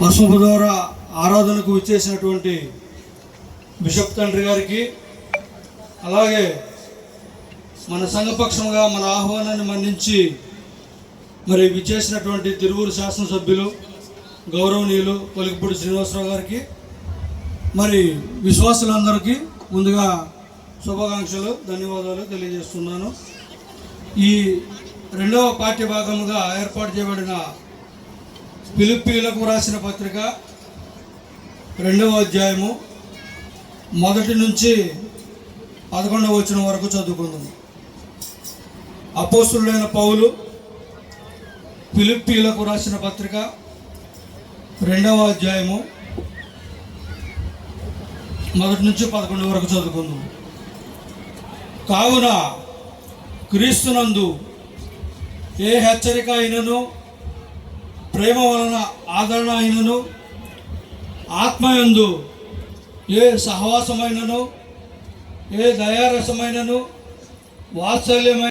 పసుపు ద్వారా ఆరాధనకు విచ్చేసినటువంటి బిషప్ తండ్రి గారికి అలాగే మన సంఘపక్షంగా మన ఆహ్వానాన్ని మన్నించి మరి విచ్చేసినటువంటి తిరువురు శాసనసభ్యులు గౌరవనీయులు పొలికిపూడి శ్రీనివాసరావు గారికి మరి విశ్వాసులందరికీ ముందుగా శుభాకాంక్షలు ధన్యవాదాలు తెలియజేస్తున్నాను. ఈ రెండవ పాఠ్య భాగముగా ఏర్పాటు చేయబడిన పిలుపులకు రాసిన పత్రిక రెండవ అధ్యాయము మొదటి నుంచి పదకొండవ వచ్చిన వరకు చదువుకుందాం అపోసుడైన పౌలు పిలిప్పీలకు రాసిన పత్రిక రెండవ అధ్యాయము మొదటి నుంచి పదకొండు వరకు చదువుకుందాం కావున క్రీస్తునందు ఏ హెచ్చరిక అయినను ప్రేమ వలన ఆదరణ అయినను ఆత్మయందు ఏ సహవాసమైనను ఏ దయారసమైనను వాత్సల్యమైన